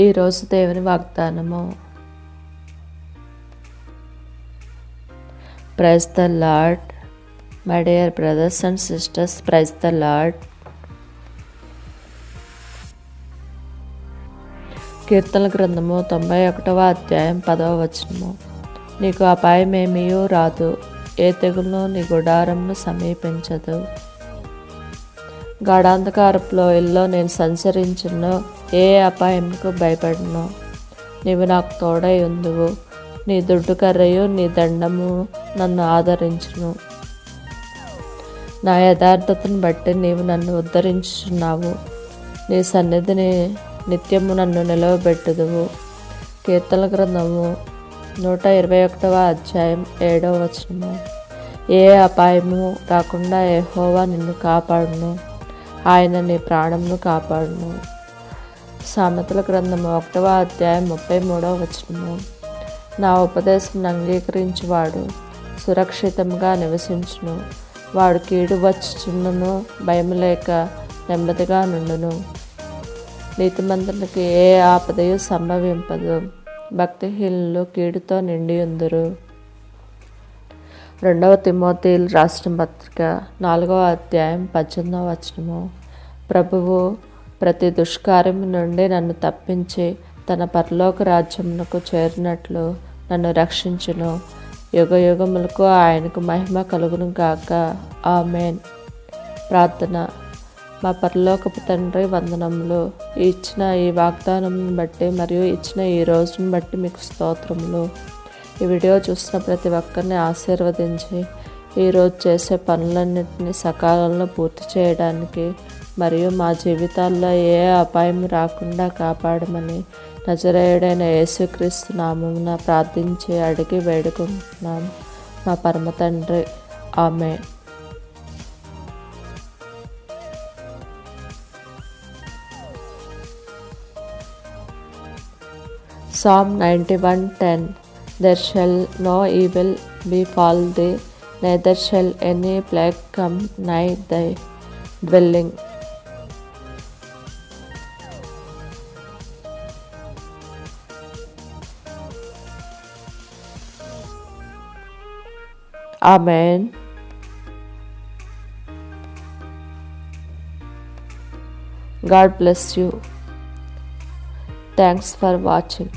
ఈరోజు దేవుని వాగ్దానము. Praise the lord my dear brothers and sisters praise the lord కీర్తన గ్రంథము తొంభై ఒకటవ అధ్యాయం పదవ వచనము. నీకు అపాయమేమీ రాదు ఏ తెగులను నీ గుడారంను సమీపించదు. గాఢాంధకారపులో ఇల్లో నేను సంచరించును ఏ అపాయంకు భయపడను. నీవు నాకు తోడై ఉందువు. నీ దుడ్డు కర్రయు నీ దండము నన్ను ఆదరించును. నా యథార్థతను బట్టి నీవు నన్ను ఉద్ధరించున్నావు నీ సన్నిధిని నిత్యము నన్ను నిలవబెట్టుదువు. కీర్తన గ్రంథము నూట ఇరవై ఒకటవ అధ్యాయం ఏడవ వచనము. ఏ అపాయము రాకుండా ఏహోవా నిన్ను కాపాడును. ఆయన నీ ప్రాణంను కాపాడును. సామెతల గ్రంథము ఒకటవ అధ్యాయం ముప్పై మూడవ వచనము. నా ఉపదేశం అంగీకరించువాడు సురక్షితంగా నివసించును. వాడు కీడు వచ్చుచున్నను భయం లేక నెమ్మదిగా నుండును. నీతిమంతునికి ఏ ఆపదయు సంభవింపదు. భక్తిహీనులు కీడుతో నిండి ఉందరు రెండవ తిమోతీలు రాష్ట్ర పత్రిక నాలుగవ అధ్యాయం పద్దెనిమిదవ వచనము. ప్రభువు ప్రతి దుష్కార్యం నుండి నన్ను తప్పించి తన పరలోక రాజ్యమునకు చేరినట్లు నన్ను రక్షించును. యుగ యుగములకు ఆయనకు మహిమ కలుగును గాక. ఆమెన్. ప్రార్థన. మా పరలోకపు తండ్రి వందనములు. ఇచ్చిన ఈ వాగ్దానం బట్టి మరియు ఇచ్చిన ఈ రోజును బట్టి మీకు స్తోత్రములు. ఈ వీడియో చూసిన ప్రతి ఒక్కరిని ఆశీర్వదించి ఈరోజు చేసే పనులన్నింటినీ సకాలంలో పూర్తి చేయడానికి మరియు మా జీవితాల్లో ఏ అపాయం రాకుండా కాపాడమని నజరేయుడైన యేసుక్రీస్తు నామమున ప్రార్థించి అడిగి వేడుకుంటున్నాం. మా పరమతండ్రి ఆమె psalm ninety one ten there shall no evil befall thee neither shall any plague come nigh thy dwelling Amen. God bless you. Thanks for watching.